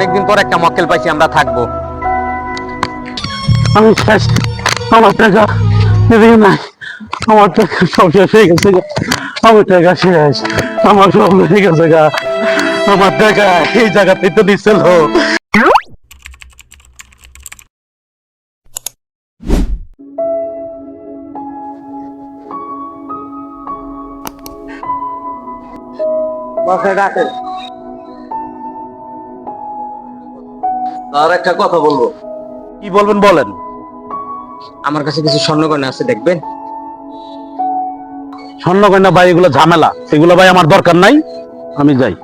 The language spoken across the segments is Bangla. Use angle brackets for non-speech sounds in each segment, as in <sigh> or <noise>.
অনেকদিন পর একটা মক্কেল পাইছি আমরা থাকব। আমি শেষ আমার টাকা এদিকে নাই। আমার টাকা সব শেষ হয়ে গেছে আমার টাকা শেষ আমার সব হয়ে গেছে গা। আমার টাকা এই জায়গাতে তো দিচ্ছিল। আর একটা কথা বলব। কি বলবেন বলেন। আমার কাছে কিছু স্বর্ণ গয়না আছে দেখবেন? স্বর্ণ কন্যা ভাই এগুলো ঝামেলা। এগুলো ভাই আমার দরকার নাই আমি যাই।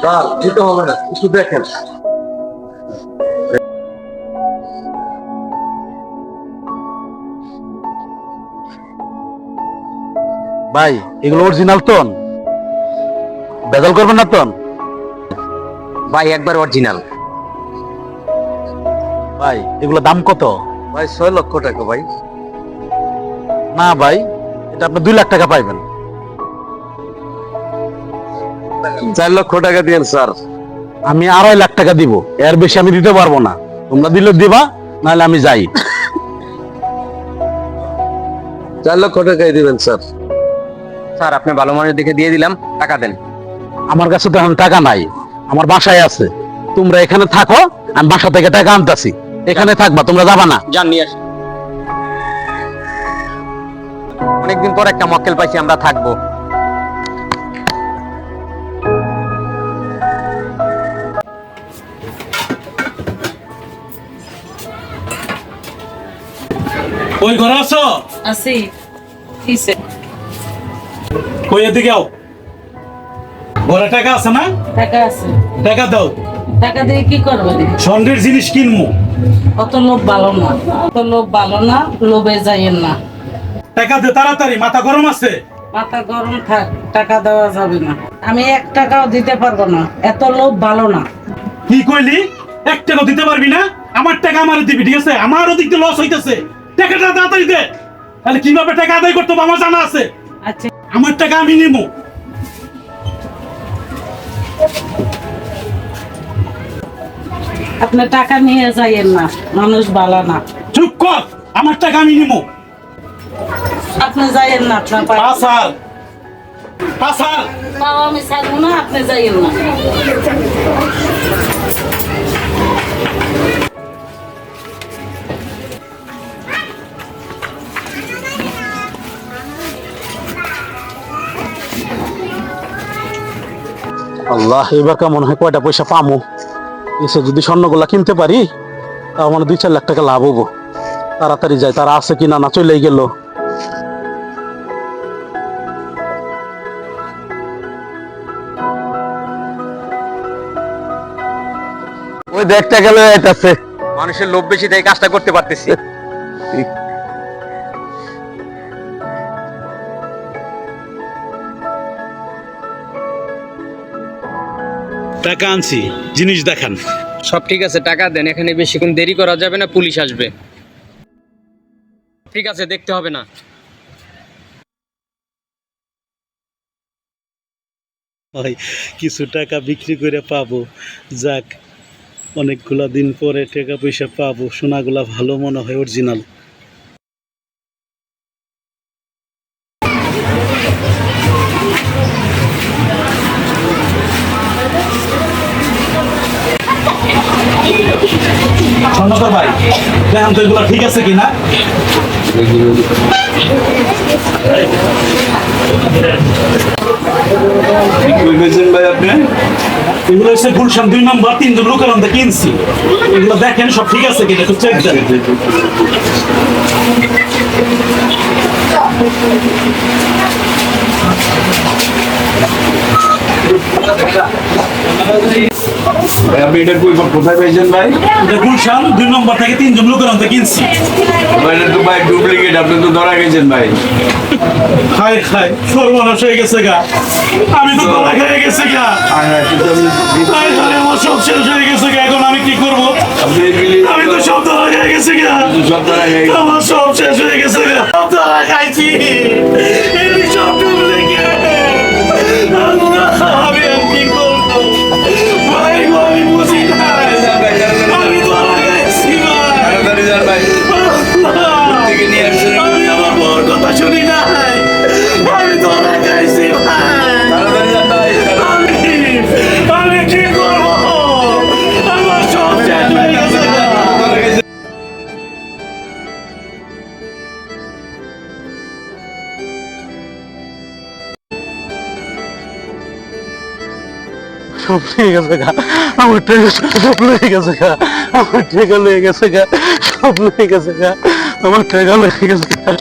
স্যার দিতে হবে না কিছু দেখেন। ভাই এগুলো অরিজিনাল তন বেজাল করবেন না তন ভাই একবার অরিজিনাল ভাই এগুলো দাম কত? ভাই ছয় লক্ষ টাকা ভাই। না ভাই এটা আপনি দুই লাখ টাকা পাইবেন। চার লক্ষ টাকা দিয়েন স্যার। আমি আড়াই লাখ টাকা দিব এর বেশি আমি দিতে পারব না। তোমরা দিলে দিবা নাহলে আমি যাই। চার লক্ষ টাকাই দিবেন স্যার। স্যার আপনি ভালো মানুষ দেখে দিয়ে দিলাম টাকা দেন। আমার কাছে তো এখন টাকা নাই। আমার বাসায় আছে। তোমরা এখানে থাকো আমি বাসা থেকে টাকা আনতাছি। এখানে থাকবা তোমরা যাবা না। যান নিয়ে আসেন অনেকদিন পর একটা মক্কেল পাইছি আমরা থাকব। ওই ঘরে আছো? আছি। কিসে কই এদিকে আও। ঘরে টাকা আছে না? টাকা আছে। টাকা দাও। টাকা দিয়ে কি করবে স্বর্ণের জিনিস কিনবো অত লোভ ভালো না অত লোভ ভালো না লোভে যাইয়েন না। টাকা দে তাড়াতাড়ি মাথা গরম আছে? মাথা গরম থাক টাকা দেওয়া যাবে না। আমি এক টাকাও দিতে পারব না এত লোভ ভালো না। কি কইলি? এক টাকাও দিতে পারবি না? আমার টাকা আমার দিবি ঠিক আছে? আমার ওদিক দিয়ে লস হইতেছে। টাকাটা তাড়াতাড়ি দে। তাহলে কীভাবে টাকা আদায় করতে হবে আমার জানা আছে। আচ্ছা। আমার টাকা আমি নিবো। আপনি টাকা নিয়ে যাইয়েন না মানুষ বালা না। চুপ কর আমার টাকা আমি নিবো। আপনি যাইয়েন না আপনার পাসাল পাসাল পাও আমি ছাড়বো না আপনি যাইয়েন না। আল্লাহ এবার মনে হয়? কয়টা পয়সা পামো? এসে যদি স্বর্ণগুলা কিনতে পারি তাও মানে দুই চার লাখ টাকা লাভ হব। তাড়াতাড়ি যায় তারা আছে কিনা না চলেই গেল। ওই দেখতে গেলে যাইতাছে মানুষের লোভ বেশি তাই কাজটা করতে পারতেছি। <laughs> টাকা আনছি জিনিস দেখান। সব ঠিক আছে টাকা দেন এখানে বেশিক্ষণ দেরি করা যাবে না পুলিশ আসবে। ঠিক আছে দেখতে হবে না। হয় কিছু টাকা বিক্রি করে পাবো। যাক অনেকগুলা দিন পরে টাকা পয়সা পাবো সোনাগুলা ভালো মনে হয় অরিজিনাল স্বর্ণকর ভাই। দেখেন তো এগুলো ঠিক আছে কিনা? ভাই আপনি? এগুলো হচ্ছে গুলশান দুই নম্বর তিন জন লোকের কিনছি। এগুলো দেখেন সব ঠিক আছে কিনা? একটু চেক দেন। ভাই আপনি এটা কই কোথায় পেয়েছেন ভাই? এটা গুলশান দুই নম্বর থেকে তিন জন লোকের মধ্যে কিনছি। ভাই এটা তো ভাই ডুপ্লিকেট আপনি তো ধরা গেছেন ভাই। খায় খায় সর্বনাশ হয়ে গেছে গা। আমি তো গলা খেয়ে গেছে গা। খায় খায় আমার সব শেষ হয়ে গেছে গা এখন আমি কি করব? আমি তো সব ধরা খেয়ে গেছে গা। ধরা। আমার সব শেষ হয়ে গেছে গা। সব ধরা খাইছি। সব নিয়ে গেছে গা আমার টাকা সব লয়ে গেছে গা আমার টাকা লয়ে গেছে গা সব লয়ে গেছে গা আমার টাকা লয়ে গেছে গা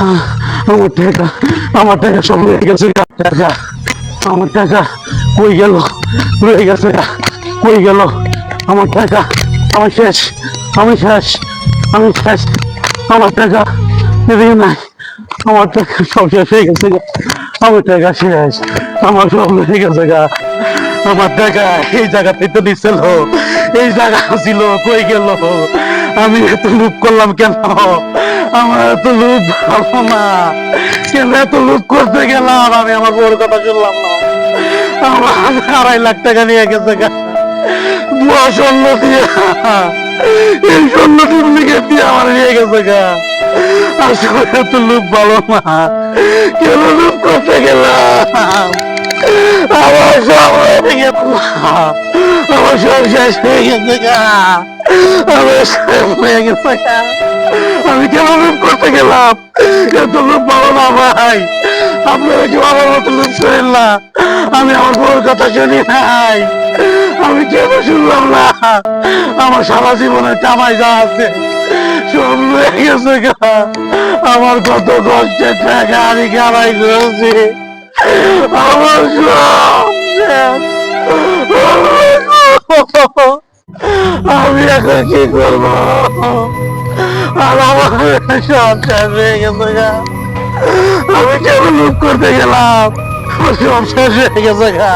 আহ, আমার টাকা আমার টাকা সব লয়ে গেছে গা টাকা আমার টাকা কই গেল লয়ে গেছে গা কই গেল আমার টাকা আমার শেষ আমি শেষ আমি শেষ। আমার টাকা এদিকে নাই আমার টাকা সব শেষ হয়ে গেছে আমার টাকা শেষ। আমার সব হয়ে গেছে গা। আমার টাকা এই জায়গাতে তো দিছিল। এই জায়গা ছিল, কই গেল? আমি এত লুপ করলাম কেন? আমার এত লুপ ভালো না। কেন এত লুপ করতে গেলাম? আমি আমার বড় কথা শুনলাম না। আমার আড়াই লাখ টাকা নিয়ে গেছে গা। স্বর্ণ দিয়ে এই স্বর্ণ ডুপ্লিকেট দিয়ে আমার নিয়ে গেছে গা। আসলে তো লোক ভালো না। কেন লোক করতে গেলাম? আমার সব হয়ে গেল আমার সব শেষ হয়ে গেছে আমার সব হয়ে গেছে আমি কেন লোক করতে গেলাম? এত লোক ভালো না ভাই? আপনারা কি আমার মতো লোক করেন না। আমি আমার বউর কথা শুনি নাই। আমি কেন শুনলাম না? আমার সারা জীবনে কামাই যা আছে, সব লয়ে গেছে আমার কত কষ্টের টাকা আমি কামাই করেছি। আমার। আমি এখন কি করব? আর আমার শেষ হয়ে গেছে গা। আমি কেন লুক করতে গেলাম? আমার শেষ হয়ে গেছে গা।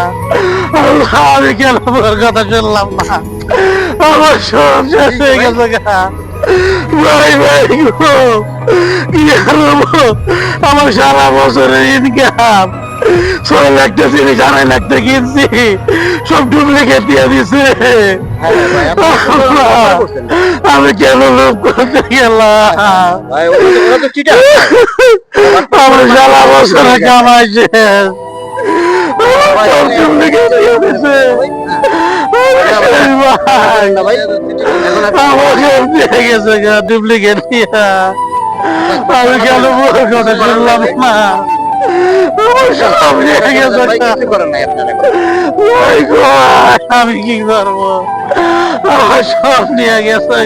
আমি কেন ওর কথা শুনলাম না? আমার শেষ হয়ে গেছে গা। ভাই ভাই, গো। কি আমার সারা বছরের ইনকাম ছয় জিনিস আড়াই কিনছি। সব ডুপ্লিকেট দিয়ে দিছে। আমি কেন লোভ করতে গেলাম? আমার সারা বছরে কামাই শেষ। আমার সব ডুপ্লিকেট দিয়ে দিছে। ভাই আমাকে দিয়ে গেছে ডুপ্লিকেট আমি কেন না আমি কি করব আমার সব নিয়ে গেছে